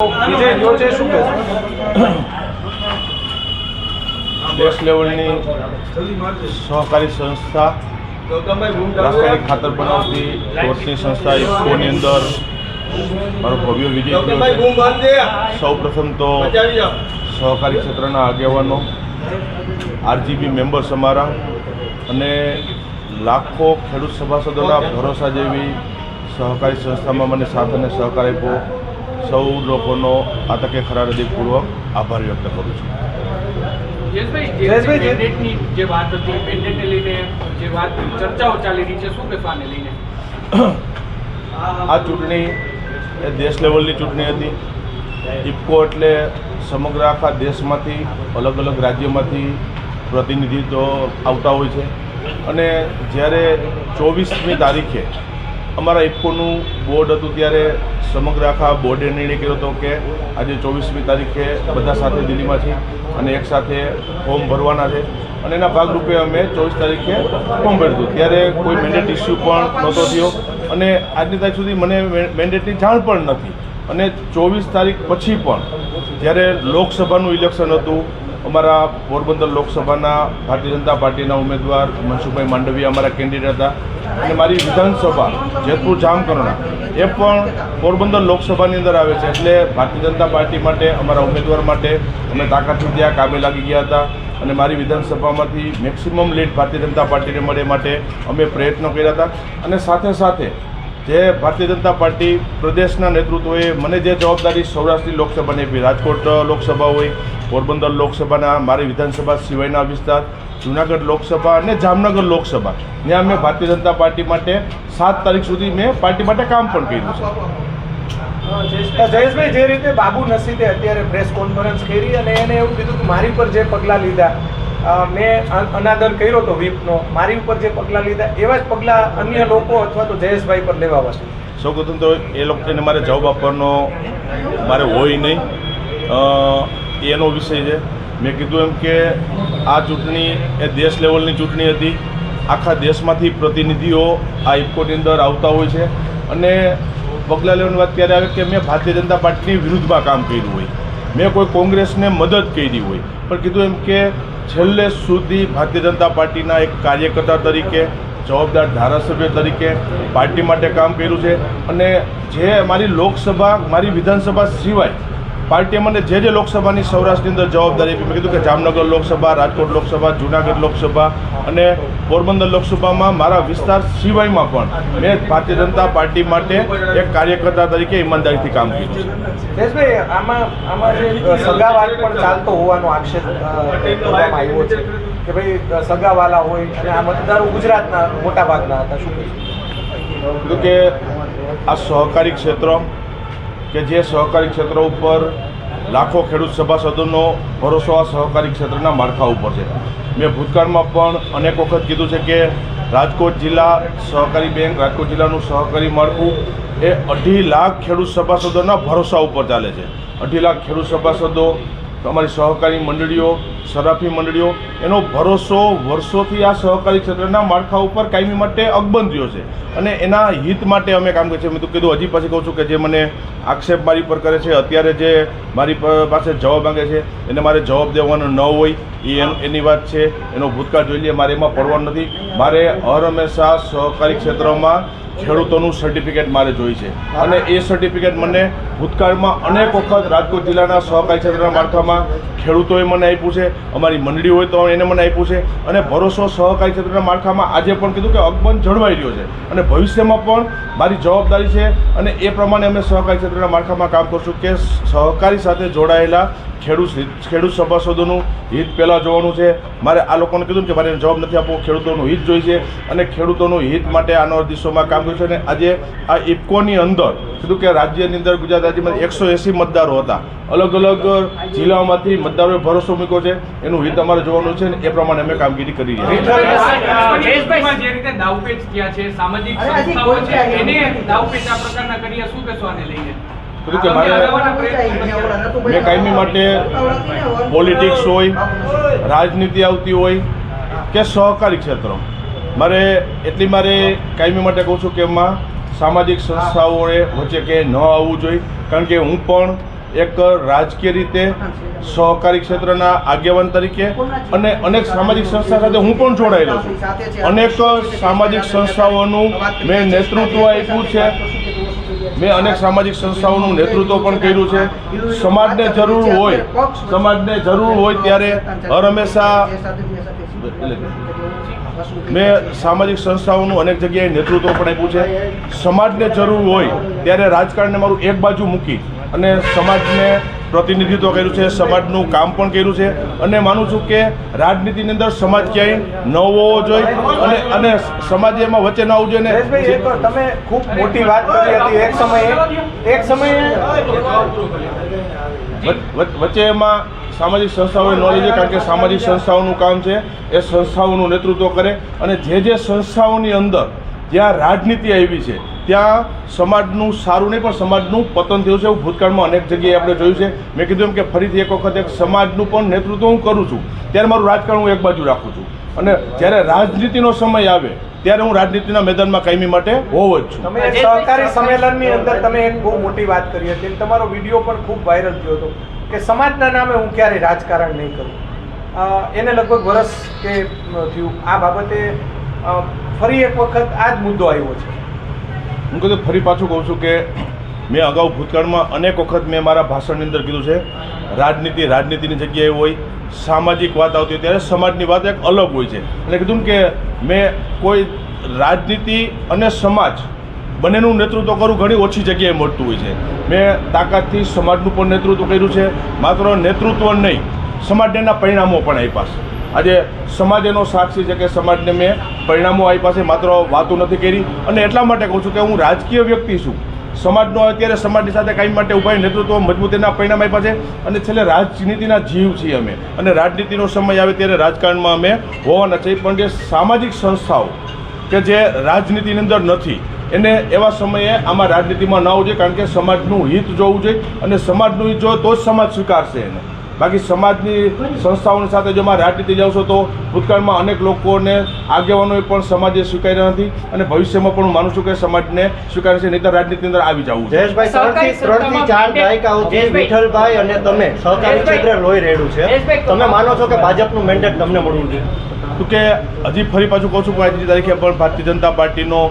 વિજય શું દેશ લેવલની સહકારી સંસ્થા રાસાયણિક ખાતર બનાવતી ટોચની સંસ્થા ઇફકોની અંદર મારો ભવ્ય વિજય સૌ પ્રથમ તો સહકારી ક્ષેત્રના આગેવાનો આરજીબી મેમ્બર્સ અમારા અને લાખો ખેડૂત સભાસદોના ભરોસા જેવી સહકારી સંસ્થામાં મને સાથ અને સહકાર આપ્યો. સૌ લોકોનો આ તકે ખરા હૃદયપૂર્વક આભાર વ્યક્ત કરું છું. જે- જે મેન્ડેટની જે વાત હતી લઈને જે વાત ચર્ચાઓ ચાલી રહી છે શું કહેશો લઈને? આ ચૂંટણી એ દેશ લેવલની ચૂંટણી હતી. ઇફકો એટલે સમગ્ર આખા દેશમાંથી અલગ અલગ રાજ્યોમાંથી પ્રતિનિધિત્વ આવતા હોય છે. અને જ્યારે ચોવીસમી તારીખે અમારા ઇફકોનું બોર્ડ હતું ત્યારે સમગ્ર આખા બોર્ડે નિર્ણય કર્યો હતો કે આજે ચોવીસમી તારીખે બધા સાથે દિલ્હીમાં છે અને એક સાથે ફોર્મ ભરવાના છે. અને એના ભાગરૂપે અમે ચોવીસ તારીખે ફોર્મ ભર્યું ત્યારે કોઈ મેન્ડેટ ઇસ્યુ પણ નહોતો થયો. અને આજની તારીખ સુધી મને મેન્ડેટની જાણ પણ નથી. અને ચોવીસ તારીખ પછી પણ જ્યારે લોકસભાનું ઇલેક્શન હતું, અમારા પોરબંદર લોકસભાના ભારતીય જનતા પાર્ટીના ઉમેદવાર મનસુખભાઈ માંડવીયા અમારા કેન્ડિડેટ હતા. અને મારી વિધાનસભા જેતપુર જામકરણા, એ પણ પોરબંદર લોકસભાની અંદર આવે છે. એટલે ભારતીય જનતા પાર્ટી માટે, અમારા ઉમેદવાર માટે અમે તાકાતથી ત્યાં કામે લાગી ગયા હતા. અને મારી વિધાનસભામાંથી મેક્સિમમ લીડ ભારતીય જનતા પાર્ટીને મળે માટે અમે પ્રયત્નો કર્યા હતા. અને સાથે સાથે જે ભારતીય જનતા પાર્ટી પ્રદેશના નેતૃત્વએ મને જે જવાબદારી સૌરાષ્ટ્રની લોકસભાની આપી, રાજકોટ લોકસભા હોય, પોરબંદર લોકસભાના, મારી વિધાનસભા સિવાયના વિસ્તાર, જુનાગઢ લોકસભા અને જામનગર લોકસભા, ત્યાં મેં ભારતીય જનતા પાર્ટી માટે સાત તારીખ સુધી મેં પાર્ટી માટે કામ પણ કર્યું છે. જયેશભાઈ, જે રીતે બાબુ નસીદે અત્યારે પ્રેસ કોન્ફરન્સ કરી અને એને એવું કીધું કે મારી પર જે પગલાં લીધા મેં અનાદર કર્યો હતો વીપનો મારી ઉપર જે પગલાં લીધા, એવા જ પગલાં અન્ય લોકો અથવા તો જયેશભાઈ પર લેવા પડશે સૌપ્રથમ તો એ લોકોને મારે જવાબ આપવાનો મારે હોય નહીં. એનો વિષય છે. મેં કીધું એમ કે આ ચૂંટણી એ દેશ લેવલની ચૂંટણી હતી. આખા દેશમાંથી પ્રતિનિધિઓ આ ઇફકોની અંદર આવતા હોય છે. અને પગલાં લેવાની વાત ત્યારે આવે કે મેં ભારતીય જનતા પાર્ટીની વિરુદ્ધમાં કામ કર્યું હોય. મેં કોઈ કોંગ્રેસને મદદ કરી હોય. પણ કીધું એમ કે છેલ્લે સુધી ભારતીય જનતા પાર્ટીના એક કાર્યકર્તા તરીકે, જવાબદાર ધારાસભ્ય તરીકે પાર્ટી માટે કામ કર્યું છે. અને જે મારી લોકસભા, મારી વિધાનસભા સિવાય પાર્ટીએ મને જે જે લોકસભાની સૌરાષ્ટ્રની અંદર જવાબદારી આપી મેં કીધું કે જામનગર લોકસભા રાજકોટ લોકસભા જુનાગઢ લોકસભા અને પોરબંદર લોકસભામાં મારા વિસ્તાર સિવાયમાં પણ મેં ભારતીય જનતા પાર્ટી માટે એક કાર્યકર્તા તરીકે ઈમાનદારીથી કામ કર્યું છે. જયેશભાઈ આમાં આમાં જે સગાવાદ પણ ચાલતો હોવાનો આક્ષેપ કરવામાં આવ્યો છે કે ભાઈ સગાવાલા હોય અને આ મતદારો ગુજરાતના મોટા ભાગના હતા. શું કહીશું? કે આ સહકારી ક્ષેત્ર કે જે સહકારી ક્ષેત્ર ઉપર લાખો ખેડૂત સભાસદોનો ભરોસો આ સહકારી ક્ષેત્રના માળખા ઉપર છે. મેં ભૂતકાળમાં પણ અનેક વખત કીધું છે કે રાજકોટ જિલ્લા સહકારી બેંક, રાજકોટ જિલ્લાનું સહકારી માળખું એ અઢી લાખ ખેડૂત સભાસદોના ભરોસા ઉપર ચાલે છે. અઢી લાખ ખેડૂત સભાસદો, અમારી સહકારી મંડળીઓ સરાફી મંડળીઓ, એનો ભરોસો વર્ષોથી આ સહકારી ક્ષેત્રના માળખા ઉપર કાયમી માટે અકબંધ રહ્યો છે. અને એના હિત માટે અમે કામ કરીએ છીએ. મેં તો કીધું, હજી પાછી કહું છું કે જે મને આક્ષેપ મારી પર કરે છે, અત્યારે જે મારી પાસે જવાબ માંગે છે, એને મારે જવાબ દેવાનો ન હોય, એ એની વાત છે. એનો ભૂતકાળ જોઈ લઈએ, મારે એમાં પડવાનું નથી. મારે હર હંમેશા સહકારી ક્ષેત્રમાં ખેડૂતોનું સર્ટિફિકેટ મારે જોઈ છે. અને એ સર્ટિફિકેટ મને ભૂતકાળમાં અનેક વખત રાજકોટ જિલ્લાના સહકારી ક્ષેત્રના માળખામાં ખેડૂતોએ મને આપ્યું છે. અમારી મંડળી હોય તો એને મને આપ્યું છે. અને ભરોસો સહકારી ક્ષેત્રના માળખામાં આજે પણ કીધું કે અકબંધ જળવાઈ રહ્યો છે. અને ભવિષ્યમાં પણ મારી જવાબદારી છે અને એ પ્રમાણે અમે સહકારી ક્ષેત્રના માળખામાં કામ કરશું કે સહકારી સાથે જોડાયેલા ખેડૂત ખેડૂત સભાસદોનું હિત પહેલાં જોવાનું છે. મારે આ લોકોને કીધું કે મારે જવાબ નથી આપવો. ખેડૂતોનું હિત જોઈએ છે અને ખેડૂતોનું હિત માટે આનો દિવસોમાં કામ કર્યું છે. અને આજે આ ઇફકોની અંદર કીધું કે રાજ્યની અંદર ગુજરાત રાજ્યમાં એકસો એંસી મતદારો હતા. અલગ અલગ જિલ્લાઓમાંથી મતદારોએ ભરોસો મૂક્યો છે. એનું હિત અમારે જોવાનું છે ને એ પ્રમાણે અમે કામગીરી કરી રહ્યા છીએ. મેં કાયમી માટે પોલિટિક્સ હોય રાજનીતિ આવતી હોય કે સહકારી ક્ષેત્ર મારે એટલી મારે કાયમી માટે કહું છું કે એમાં સામાજિક સંસ્થાઓએ વચ્ચે કે ન આવવું જોઈએ. કારણ કે હું પણ એક રાજકીય રીતે સહકારી ક્ષેત્રના આગેવાન તરીકે અને અનેક સામાજિક સંસ્થા સાથે હું પણ જોડાયેલો છું. અનેક સામાજિક સંસ્થાઓનું મેં નેતૃત્વ આપ્યું છે. મેં અનેક સામાજિક સંસ્થાઓનું નેતૃત્વ પણ કર્યું છે. સમાજને જરૂર હોય, સમાજને જરૂર હોય ત્યારે હર હંમેશા મેં સામાજિક સંસ્થાઓનું અનેક જગ્યાએ નેતૃત્વ પણ આપ્યું છે. સમાજને જરૂર હોય ત્યારે રાજકારણને મારું એક બાજુ મૂકી અને સમાજને પ્રતિનિધિત્વ કર્યું છે સમાજનું કામ પણ કર્યું છે અને માનું છું કે રાજનીતિની અંદર સમાજ ક્યાંય ન હોવો જોઈએ અને અને સમાજ એમાં વચ્ચે ન આવવું જોઈએ તમે ખૂબ મોટી વાત કરી હતી એક સમયે એક સમયે વચ- વચ- વચ્ચે એમાં સામાજિક સંસ્થાઓએ નોલેજ છે કારણ કે સામાજિક સંસ્થાઓનું કામ છે, એ સંસ્થાઓનું નેતૃત્વ કરે અને જે જે સંસ્થાઓની અંદર જ્યાં રાજનીતિ આવી છે, ત્યાં સમાજનું સારું નહીં, પણ સમાજનું પતન થયું છે. એવું ભૂતકાળમાં અનેક જગ્યાએ આપણે જોયું છે. મેં કીધું એમ કે ફરીથી એક વખત એક સમાજનું પણ નેતૃત્વ હું કરું છું. ત્યારે મારું રાજકારણ હું એક બાજુ રાખું છું. અને જ્યારે રાજનીતિનો સમય આવે ત્યારે હું રાજનીતિના મેદાનમાં કાયમી માટે હોવો જ છું. તમે સહકારી સંમેલનની અંદર તમે એક બહુ મોટી વાત કરી હતી તમારો વીડિયો પણ ખૂબ વાયરલ થયો હતો કે સમાજના નામે હું ક્યારેય રાજકારણ નહીં કરું. એને લગભગ વરસ કે થયું. આ બાબતે ફરી એક વખત આ જ મુદ્દો આવ્યો છે. હું કીધું ફરી પાછું કહું છું કે મેં અગાઉ ભૂતકાળમાં અનેક વખત મેં મારા ભાષણની અંદર કીધું છે, રાજનીતિ રાજનીતિની જગ્યાએ હોય, સામાજિક વાત આવતી હોય ત્યારે સમાજની વાત એક અલગ હોય છે. એટલે કીધું કે મેં કોઈ રાજનીતિ અને સમાજ બંનેનું નેતૃત્વ કરવું ઘણી ઓછી જગ્યાએ મળતું હોય છે. મેં તાકાતથી સમાજનું પણ નેતૃત્વ કર્યું છે, માત્ર નેતૃત્વ નહીં, સમાજને એના પરિણામો પણ આપ્યા છે. આજે સમાજ એનો સાક્ષી છે કે સમાજને મેં પરિણામો આપ્યા છે, માત્ર વાતો નથી કરી. અને એટલા માટે કહું છું કે હું રાજકીય વ્યક્તિ છું. સમાજનો અત્યારે સમાજની સાથે કાંઈ માટે ઊભા નેતૃત્વ મજબૂતીના પરિણામ આપ્યા છે. અને છેલ્લે રાજનીતિના જીવ છીએ અમે. અને રાજનીતિનો સમય આવે ત્યારે રાજકારણમાં અમે હોવાના છીએ પણ જે સામાજિક સંસ્થાઓ કે જે રાજનીતિની અંદર નથી, એને એવા સમયે આમાં રાજનીતિમાં ન આવવું જોઈએ. કારણ કે સમાજનું હિત જોવું જોઈએ. અને સમાજનું હિત જો તો જ સમાજ સ્વીકારશે એને. બાકી સમાજની સંસ્થાઓની સાથે જો માં રાજનીતિ જાવશો તો ભૂતકાળમાં અનેક લોકોને આગેવાનોએ પણ સમાજે સ્વીકાર્યા નથી અને ભવિષ્યમાં પણ હું માનું છું કે સમાજને સ્વીકારે છે નહીં રાજનીતિની અંદર આવી જવું છે. જયેશભાઈ ત્રણથી ત્રણથી ચાર દાયકાઓથી વિઠ્ઠલભાઈ અને તમે સહકારી ક્ષેત્રે લોહી રેડું છે. તમે માનો છો કે ભાજપનું મેન્ડેટ તમને મળવું જોઈએ? તો કે હજી ફરી પાછું કહું છું કે આજની તારીખે પણ ભારતીય જનતા પાર્ટીનો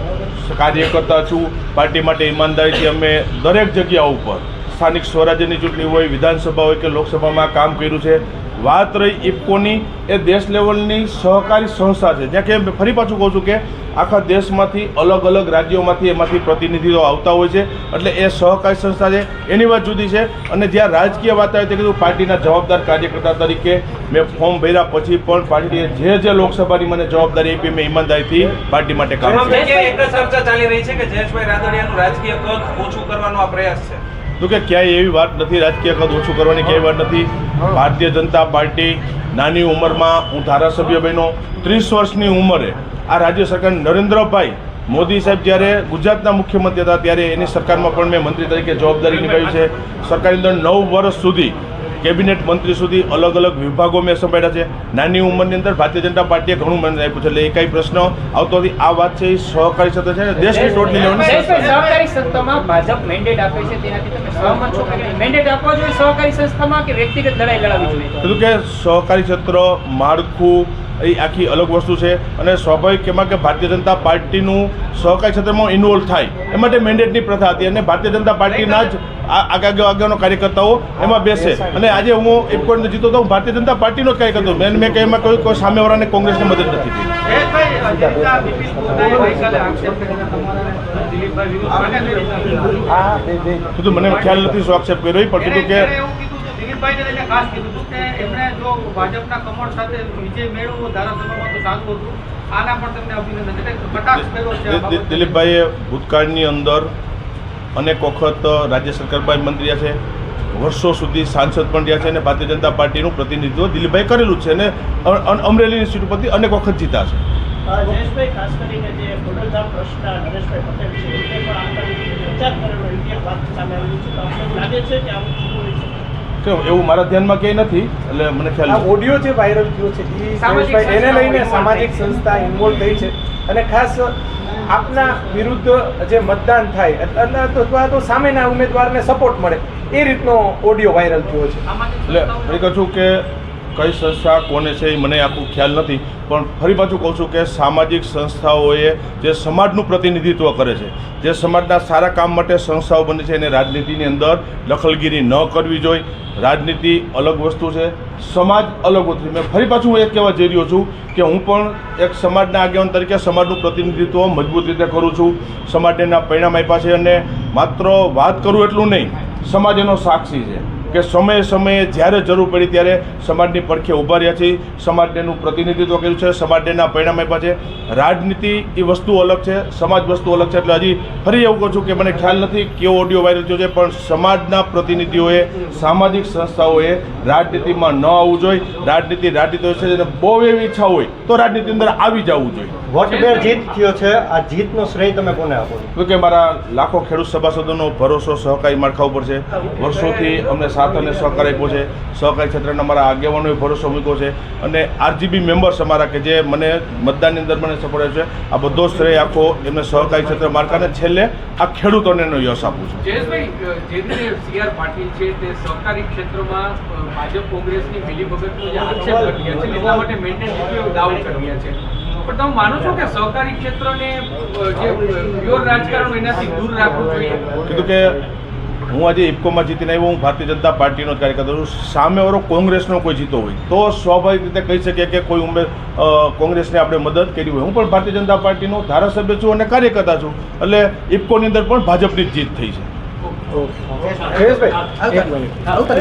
કાર્યકર્તા છું. પાર્ટી માટે ઈમાનદારીથી અમે દરેક જગ્યા ઉપર સ્થાનિક સ્વરાજ્યની ચૂંટણી હોય વિધાનસભા હોય કે લોકસભામાં કામ કર્યું છે. વાત રહી ઇફકોની એ દેશ લેવલની સહકારી સંસ્થા છે. જ્યાં કે ફરી પાછું કહું છું કે આખા દેશમાંથી અલગ અલગ રાજ્યોમાંથી એમાંથી પ્રતિનિધિઓ આવતા હોય છે. એટલે એ સહકારી સંસ્થા છે. એની વાત જુદી છે. અને જ્યાં રાજકીય વાત આવે તે કીધું પાર્ટીના જવાબદાર કાર્યકર્તા તરીકે મેં ફોર્મ ભર્યા પછી પણ પાર્ટીએ જે જે લોકસભાની મને જવાબદારી આપી મેં ઈમાનદારીથી પાર્ટી માટે કામ કર્યું. એક ચર્ચા ચાલી રહી છે કે જયેશભાઈ રાદડિયાનું રાજકીય કદ ઓછું કરવાનો આ પ્રયાસ છે. તો કે ક્યાંય એવી વાત નથી, રાજકીય કદ ઓછું કરવાની ક્યાંય વાત નથી. ભારતીય જનતા પાર્ટી નાની ઉંમરમાં, હું ધારાસભ્ય બન્યો, ત્રીસ વર્ષની ઉંમરે આ રાજ્ય સરકાર નરેન્દ્રભાઈ મોદી સાહેબ જ્યારે ગુજરાતના મુખ્યમંત્રી હતા, ત્યારે એની સરકારમાં પણ મેં મંત્રી તરીકે જવાબદારી નિભાવી છે. સરકારની અંદર નવ વર્ષ સુધી કેબિનેટ મંત્રી સુધી અલગ અલગ વિભાગો મેં સંભાળ્યા છે. નાની ઉંમરની અંદર ભારતીય જનતા પાર્ટીએ ઘણું મને આપ્યું છે. એટલે એ કાંઈ પ્રશ્ન આવતો નથી. આ વાત છે એ સહકારી ક્ષેત્ર છે. દેશની ટોટલી લેવાની સહકારી સંસ્થામાં ભાજપ મેન્ડેટ આપે છે તેનાથી તમે સહમત છો કે મેન્ડેટ આપવો જોઈએ સહકારી સંસ્થામાં કે વ્યક્તિગત લડાઈ લડાવવી જોઈએ? કીધું કે સહકારી ક્ષેત્ર માળખું એ આખી અલગ વસ્તુ છે. અને સ્વાભાવિક એમાં કે ભારતીય જનતા પાર્ટીનું સહકારી ક્ષેત્રમાં ઇન્વોલ્વ થાય. એ માટે મેન્ડેટની પ્રથા હતી. અને ભારતીય જનતા પાર્ટીના જ આગળ આગળનો કાર્યકર્તાઓ એમાં બેસે. અને આજે હું ઇફકોને જીતો તો હું ભારતીય જનતા પાર્ટીનો જ કાર્યકર્તો. મેં મેં એમાં કહ્યું કોઈ સામેવાળાને કોંગ્રેસને મદદ નથી કરી કીધું મને ખ્યાલ નથી શું આક્ષેપ કર્યો પણ કીધું કે દિલીપભાઈને એને ખાસ કીધું હતું કે એમણે જો ભાજપના કમળ સાથે વિજય મેળવવો ધારાસભામાં તો સારું હતું. આના પણ તમને અભિનંદન. એટલે કટાક્ષ કર્યો છે આ દિ- દિ- બાબતે. દિલીપભાઈએ ભૂતકાળની અંદર અનેક વખત રાજ્ય સરકારમાં મંત્રી રહ્યા છે. વર્ષો સુધી સાંસદ પણ રહ્યા છે અને ભારતીય જનતા પાર્ટીનું પ્રતિનિધિત્વ દિલીપભાઈ કરેલું છે અને અમરેલીની સીટ ઉપરથી અનેક વખત જીતા છે. જયેશભાઈ ખાસ કરીને જે ખોડલધામ ટ્રસ્ટના નરેશભાઈ પટેલ છે પણ વિચાર કરેલો એવી વાત સામે આવેલી છે. તો આપણે એવું લાગે છે કે આવું થતું હોય છે? એવું મારા ધ્યાનમાં ક્યાંય નથી એટલે મને ખ્યાલ ઓડિયો જે વાયરલ થયો છે એને લઈને સામાજિક. સંસ્થા ઇન્વોલ્વ થઈ છે. અને ખાસ આપના વિરુદ્ધ જે મતદાન થાય અથવા તો સામેના ઉમેદવારને સપોર્ટ મળે. એ રીતનો ઓડિયો વાયરલ થયો છે. એટલે ફરી કહું છું કે કઈ સંસ્થા, કોને છે એ મને આખું ખ્યાલ નથી. પણ ફરી પાછું કહું છું કે સામાજિક સંસ્થાઓએ જે સમાજનું પ્રતિનિધિત્વ કરે છે, જે સમાજના સારા કામ માટે સંસ્થાઓ બને છે, એને રાજનીતિની અંદર દખલગીરી ન કરવી જોઈએ. રાજનીતિ અલગ વસ્તુ છે, સમાજ અલગ વસ્તુ મેં ફરી પાછું હું એ કહેવા જઈ રહ્યો છું કે હું પણ એક સમાજના આગેવાન તરીકે સમાજનું પ્રતિનિધિત્વ મજબૂત રીતે કરું છું. સમાજને પરિણામ આપ્યા છે અને માત્ર વાત કરું એટલું નહીં, સમાજ એનો સાક્ષી છે. કે સમયે સમયે જ્યારે જરૂર પડી ત્યારે સમાજની પડખે ઊભા રહ્યા છીએ. સમાજને એનું પ્રતિનિધિત્વ કર્યું છે સમાજને એના પરિણામ આપ્યા છે. રાજનીતિ એ વસ્તુ અલગ છે સમાજ વસ્તુ અલગ છે. એટલે હજી ફરી એવું કહું છું કે મને ખ્યાલ નથી કેવો ઓડિયો વાયરલ થયો છે પણ સમાજના પ્રતિનિધિઓએ સામાજિક સંસ્થાઓએ રાજનીતિમાં ન આવવું જોઈએ. રાજનીતિ રાજનીતિ હોય છે જેને બહુ એવી ઈચ્છા હોય તો રાજનીતિ અંદર આવી જવું જોઈએ. વોટબેર જીત થયો છે આ જીતનો શ્રેય તમે કોને આપો છો? તો કે મારા લાખો ખેડૂત સભાસદોનો ભરોસો સહકારી માળખા ઉપર છે. વર્ષોથી અમને સાથ અને સહકાર આપ્યો છે. સહકારી ક્ષેત્રના અમારા આગેવાનોએ ભરોસો મૂક્યો છે. અને આરજીબી મેમ્બર્સ અમારા કે જે મને મતદાનની અંદર મને સપોર્ટ છે આ બધો શ્રેય આખો એમને સહકારી ક્ષેત્ર માળખાને છેલ્લે આ ખેડૂતોને એનો યશ આપું છું. જયેશભાઈ જે રીતે સી આર પાટીલ છે તે સહકારી ક્ષેત્રમાં અ, ભાજપ કોંગ્રેસની મિલીભગતનો જે આક્ષેપ કરી છે એટલા માટે મેન્ટેન દાવો કરી છે? પણ તમે માનો છો કે સહકારી ક્ષેત્રને જે પ્યોર રાજકારણ એનાથી દૂર રાખવું જોઈએ? કીધું કે હું આજે ઇફકોમાં જીતીને આવ્યો હું ભારતીય જનતા પાર્ટીનો જ કાર્યકર્તા છું. સામેવાળો કોંગ્રેસનો કોઈ જીતો હોય, તો સ્વાભાવિક રીતે કહી શકીએ કે કોઈ ઉમેર કોંગ્રેસને આપણે મદદ કરી હોય. હું પણ ભારતીય જનતા પાર્ટીનો ધારાસભ્ય છું અને કાર્યકર્તા છું, એટલે ઇફકોની અંદર પણ ભાજપની જીત થઈ છે.